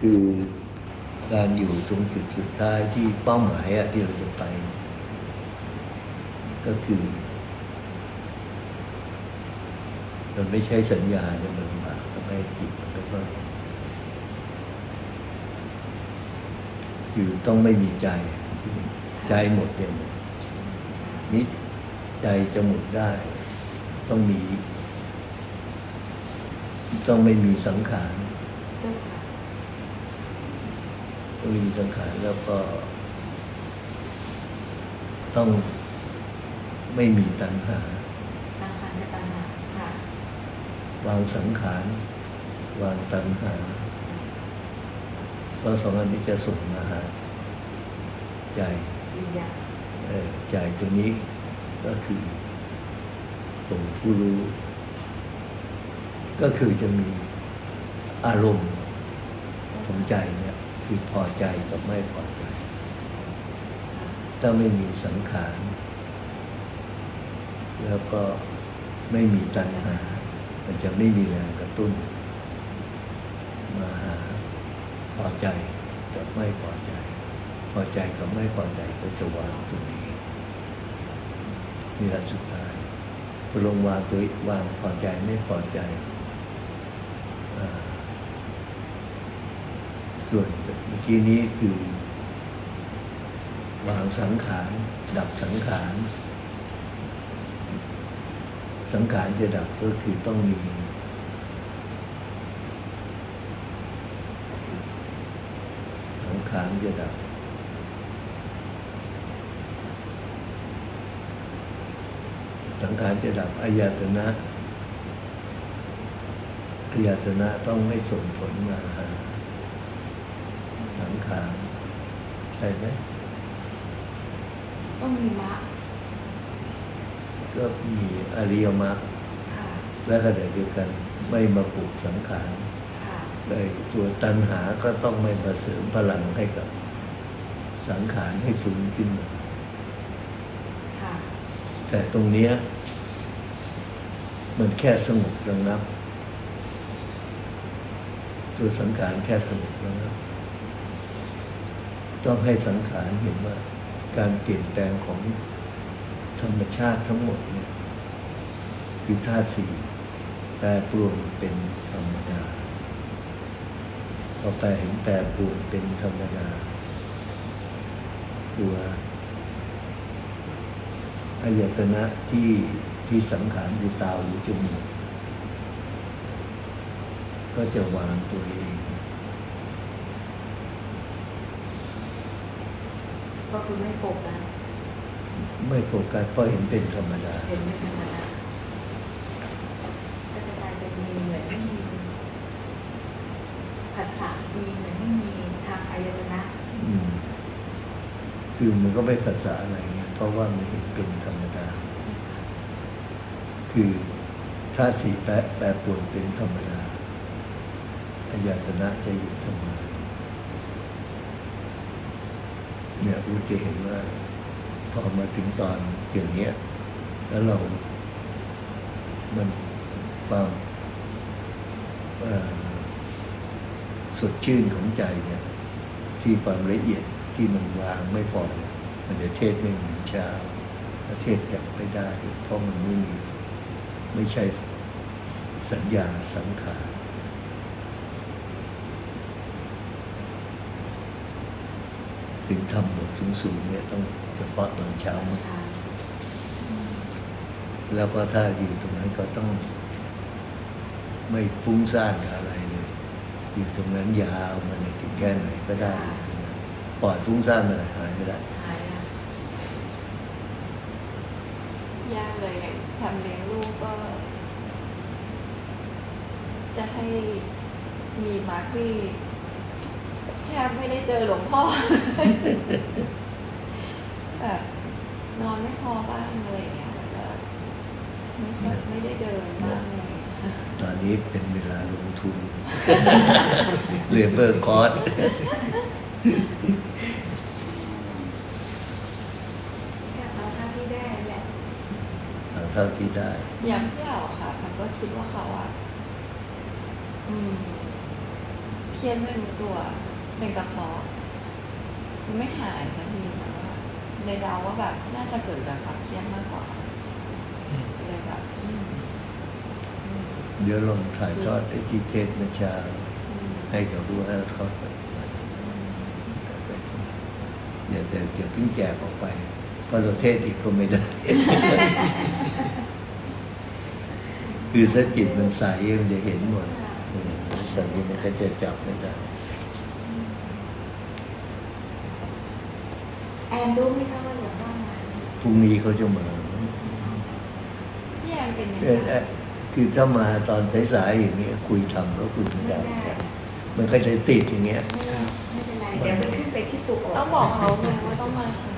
คือการอยู่ตรงจุดสุดท้ายที่เป้าหมายอะที่เราจะไป ก็คือ มันไม่ใช่สัญญาเนี่ยมันลำบากทำให้จิตมันก็คือต้องไม่มีใจ ใจหมดเนี่ยหมดนิดใจจะหมดได้ ต้องมี ต้องไม่มีสังขารจะ มีสังขารแล้วก็ ต้องไม่มีตัณหา สังขารกับตัณหาค่ะวางสังขาร วางตัณหาเพราะสองอันนี้จะส่งมาหาใจวิญญาณเออใจตัวนี้ก็คือตรงผู้รู้ ก็คือจะมีอารมณ์ของใจเนี่ย คือพอใจกับไม่พอใจ ถ้าไม่มีสังขาร แล้วก็ไม่มีตัณหา มันจะไม่มีแรงกระตุ้น มาหาพอใจกับไม่พอใจ พอใจกับไม่พอใจก็จะวางตัวนี้นี่แหละสุดท้ายพลงวางตัววางพอใจไม่พอใจอ่า ส่วนเมื่อกี้นี้คือวางสังขาร ดับสังขาร สังขารจะดับก็คือต้องมีสังขารจะดับสังขารจะดับอายตนะอายตนะต้องไม่ส่งผลมาหา ขารใช่ไหมต้องมีมรรคก็มีอริยมรรคค่ะและขณะเดียวกันไม่มาปลุกสังขารค่ะเลยตัวตัณหาก็ต้องไม่มาเสริมพลังให้กับสังขารให้ฟื้นขึ้นมาค่ะแต่ตรงเนี้ยมันแค่สงบระงับตัวสังขารแค่สงบระงับ ต้องให้สังขารเห็นว่า การเปลี่ยนแปลงของธรรมชาติทั้งหมดเนี่ยคือธาตุสี่แปรปรวนเป็นธรรมดาพอแปลเห็นแปรปรวนเป็นธรรมดา ตัวอายตนะที่ที่สังขารอยู่ตาหูจมูกก็จะวางตัวเอง ก็ คือไม่โฟกัสไม่โฟกัสเพราะเห็นเป็นธรรมดา เห็นไม่ธรรมดาก็จะกลายเป็นมีเหมือนไม่มีผัสสะมีเหมือนไม่มีทางอายตนะอืมคือมันก็ไม่ภาษาอะไรเงี้ยเพราะว่ามันเห็นเป็นธรรมดา คือถ้าตุสีแปรแปรปรวนเป็นธรรมดาอายตนะจะอยู่ธรรมดา เนี่ยรู้จะเห็นว่าพอมาถึงตอนอย่างเนี้ย แล้วเรา มันความสดชื่นของใจเนี่ย ที่ความละเอียดที่มันวางไม่พอมันจะเทศไม่เหมือนชาถ้าเทศกลับไปได้ เพราะมันไม่มี ไม่ใช่สัญญาสังขาร ถึงทำบทสูงๆเนี่ยต้องเฉพาะตอนเช้าตอนมากเช้า แล้วก็ถ้าอยู่ตรงนั้นก็ต้อง ไม่ฟุ้งซ่านกับอะไรเลย อยู่ตรงนั้นยาวมาในถึงแค่ไหนก็ได้อยู่ตรงนั้นปล่อยฟุ้งซ่านมาหายไม่ได้หายแล้วยากเลยอย่างทำเลี้ยงลูกก็ จะให้มีมาร์คที่ แทบไม่ได้เจอหลวงพ่อแบบนอนไม่พอบ้างอะไรอย่างเงี้ยแล้วก็ไม่ค่อยไม่ได้เดินบ้างอะไรอย่างเลยตอนนี้เป็นเวลาลงทุนเรียนเบอร์คอร์สก็เอาเท่าที่ได้แหละเอาเท่าที่ได้ อย่างพี่เอ๋าค่ะทำก็คิดว่าเขาอะอืมเครียดไม่รู้ตัว เป็นกระเพาะมันไม่หายสักทีแต่ว่าเลยเดาว่าแบบน่าจะเกิดจากความเครียดมากกว่าเลยแบบอืมอืมเดี๋ยวลองถ่ายทอดไอ้ที่เทศเมื่อเช้าอืมให้กับรู้ให้เขาไปอย่าแต่อย่าเพิ่งแจกออกไปเพราะเราเทศอีกก็ไม่ได้ คือถ้าจิตมันใสมันจะเห็นหมดอืมแต่ทีนี้เขาจะจับไม่ได้ แอนรู้ไหมคะว่าหลวงพ่อมาพรุ่งนี้เขาจะมาพี่แอนเป็นยังเอ่อไงเอ่อคือถ้ามาตอนสายๆอย่างเงี้ยคุยทำก็คุยไม่ไม่ได้ได้ มันก็จะติดอย่างเงี้ย ไม่ไม่เป็นไรเดี๋ยวมันขึ้นไปที่ปุกต้องบอกเขาเลยว่าต้องมาช้า